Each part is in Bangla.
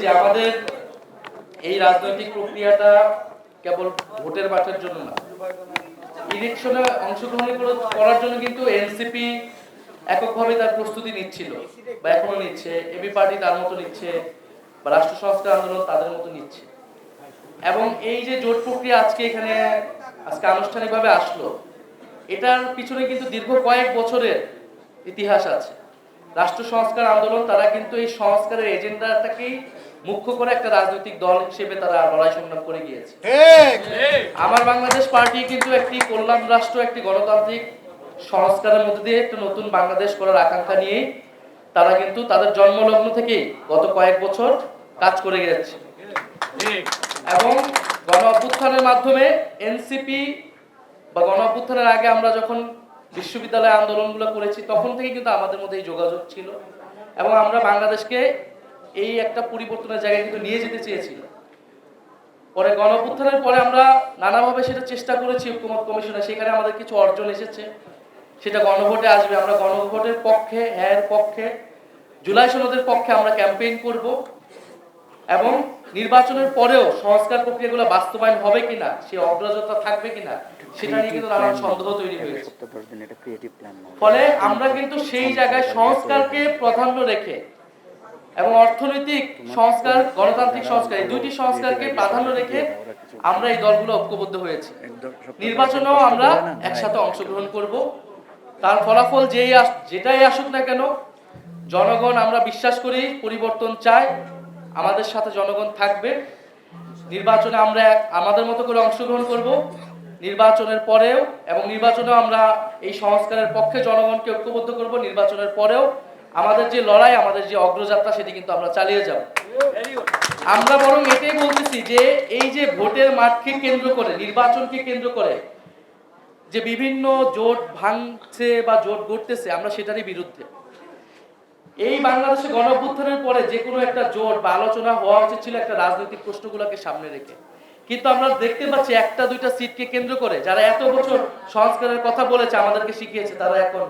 যে আমাদের এই রাজনৈতিক প্রক্রিয়াটা কেবল ভোটের মাঠের জন্য না, ইলেকশনে অংশগ্রহণ করার জন্য কিন্তু এনসিপি এককভাবে তার প্রস্তুতি নিচ্ছিল বা এখনও নিচ্ছে, এবি পার্টি তার মতো নিচ্ছে বা রাষ্ট্র সংস্কার আন্দোলন তাদের মতো নিচ্ছে। এবং এই যে জোট প্রক্রিয়া আজকে এখানে, আজকে আনুষ্ঠানিকভাবে আসলো, এটার পিছনে কিন্তু দীর্ঘ কয়েক বছরের ইতিহাস আছে। রাষ্ট্র সংস্কার আন্দোলন তারা কিন্তু এই সংস্কারের এজেন্ডাটাকেই মুখ্য করে একটা রাজনৈতিক দল হিসেবে তারা লড়াই সংগ্রাম করে গিয়েছে। আমার বাংলাদেশ পার্টি কিন্তু একটি কল্যাণ রাষ্ট্র একটি গণতান্ত্রিক সংস্কারের মধ্যে দিয়ে একটা নতুন বাংলাদেশ করার আকাঙ্ক্ষা নিয়েই তারা কিন্তু তাদের জন্মলগ্ন থেকে গত কয়েক বছর কাজ করে গেছে এবং গণ অভ্যুত্থানের মাধ্যমে এনসিপি বা গণ অভ্যুত্থানের আগে আমরা যখন বিশ্ববিদ্যালয় আন্দোলনগুলো করেছি, তখন থেকে কিন্তু আমাদের মধ্যে এই যোগাযোগ ছিল। এবং আমরা বাংলাদেশকে এই একটা পরিবর্তনের জায়গায় কিন্তু নিয়ে যেতে চেয়েছিলাম পরে গণ অভ্যুত্থানের পরে আমরা নানাভাবে সেটা চেষ্টা করেছি ঐক্যমত কমিশনে, সেখানে আমাদের কিছু অর্জন এসেছে। সেটা গণভোটে আসবে, আমরা গণভোটের পক্ষে হ্যাঁ পক্ষে, জুলাই সনদের পক্ষে আমরা ক্যাম্পেইন করব। এবং নির্বাচনের পরেও সংস্কার প্রক্রিয়াগুলো বাস্তবায়ন হবে কিনা সে অগ্রজতা থাকবে কিনা সেটা নিয়ে কিন্তু নানান সন্দেহ তৈরি হয়েছে। ফলে আমরা কিন্তু সেই জায়গায় সংস্কারকে প্রাধান্য রেখে এবং অর্থনৈতিক সংস্কার গণতান্ত্রিক সংস্কার এই দুইটি সংস্কারকে প্রাধান্য রেখে আমরা এই দলগুলো ঐক্যবদ্ধ হয়েছি। নির্বাচনেও আমরা একসাথে অংশগ্রহণ করব। তার ফলাফল যেই যেটাই আসুক না কেন জনগণ আমরা বিশ্বাস করি পরিবর্তন চাই। আমাদের সাথে জনগণ থাকবে। নির্বাচনে আমরা আমাদের মতো করে অংশগ্রহণ করব। নির্বাচনের পরেও এবং নির্বাচনেও আমরা এই সংস্কারের পক্ষে জনগণকে ঐক্যবদ্ধ করব। নির্বাচনের পরেও আমাদের যে লড়াই, আমাদের যে অগ্রযাত্রা, সেটি কিন্তু আমরা চালিয়ে যাব। আমরা বরং এটাই বলতেছি যে, এই যে ভোটের মাঠকে কেন্দ্র করে, নির্বাচনকে কেন্দ্র করে যে বিভিন্ন জোট ভাঙছে বা জোট গড়তেছে, আমরা সেটারই বিরুদ্ধে। এই বাংলাদেশে গণ অভ্যুত্থানের পরে যে কোনো একটা জোট বা আলোচনা হওয়া উচিত ছিল একটা রাজনৈতিক প্রশ্নগুলোকে সামনে রেখে। কিন্তু আমরা দেখতে পাচ্ছি একটা দুইটা সিটকে কেন্দ্র করে যারা এত বছর সংস্কারের কথা বলেছে, আমাদেরকে শিখিয়েছে, তারা এখন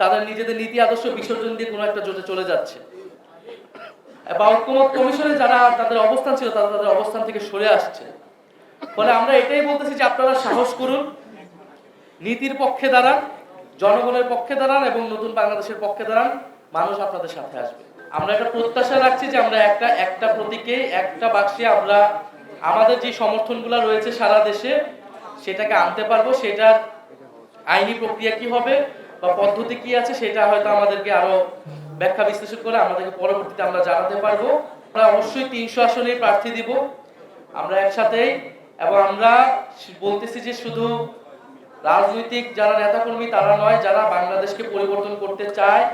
তাদের নিজেদের নীতি আদর্শ বিসর্জন দিয়ে কোনো একটা জোটে চলে যাচ্ছে। বা ঐক্যমত কমিশনে যারা তাদের অবস্থান ছিল, তারা তাদের অবস্থান থেকে সরে আসছে। ফলে আমরা এটাই বলতেছি যে আপনারা সাহস করুন, নীতির পক্ষে দাঁড়ান, জনগণের পক্ষে দাঁড়ান এবং নতুন বাংলাদেশের পক্ষে দাঁড়ান। মানুষ আপনাদের সাথে আসবে। আমরা একটা প্রত্যাশা রাখছি যে আমরা একটা একটা প্রতীকে, একটা বাক্সে আমরা, আমাদের যে সমর্থনগুলো রয়েছে সারা দেশে, সেটাকে আনতে পারব। সেটার আইনি প্রক্রিয়া কি হবে বা পদ্ধতি কি আছে, সেটা হয়তো আমাদেরকে আরও ব্যাখ্যা বিশ্লেষণ করে আমাদেরকে পরবর্তীতে আমরা জানাতে পারব। আমরা অবশ্যই তিনশো আসনে প্রার্থী দিব। আমরা একসাথেই, এবং আমরা বলতেছি যে শুধু রাজনৈতিক যারা নেতাকর্মী তারা নয়, যারা বাংলাদেশকে পরিবর্তন করতে চায়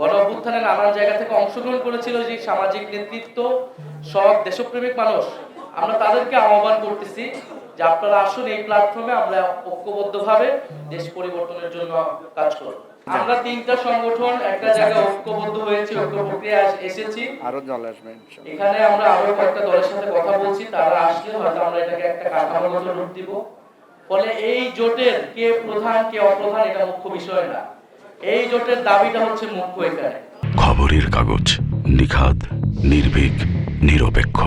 গণ অভ্যুত্থানে নানান জায়গা থেকে অংশগ্রহণ করেছিল যে সামাজিক নেতৃত্ব সব দেশপ্রেমিক মানুষ। আমরা তাদেরকে আহ্বান করতেছি যে আপনারা আসুন এই প্ল্যাটফর্মে আমরা ঐক্যবদ্ধভাবে দেশ পরিবর্তনের জন্য কাজ করব। আমরা তিনটা সংগঠন একটা জায়গায় ঐক্যবদ্ধ হয়েছি ঐক্য প্রক্রিয়া এসেছি। আরও জল আসবে এখানে আমরা আরও কয়েকটা দলের সাথে কথা বলছি তারা আসলে হয়তো আমরা এটাকে একটা কাঠামোর মতো রূপ দিব। ফলে এই জোটের কে প্রধান কে অপ্রধান এটা মুখ্য বিষয় না। এই জোটের দাবিটা হচ্ছে মুখ্য এখানে খবরের কাগজ নিখাদ নির্ভীক নিরপেক্ষ।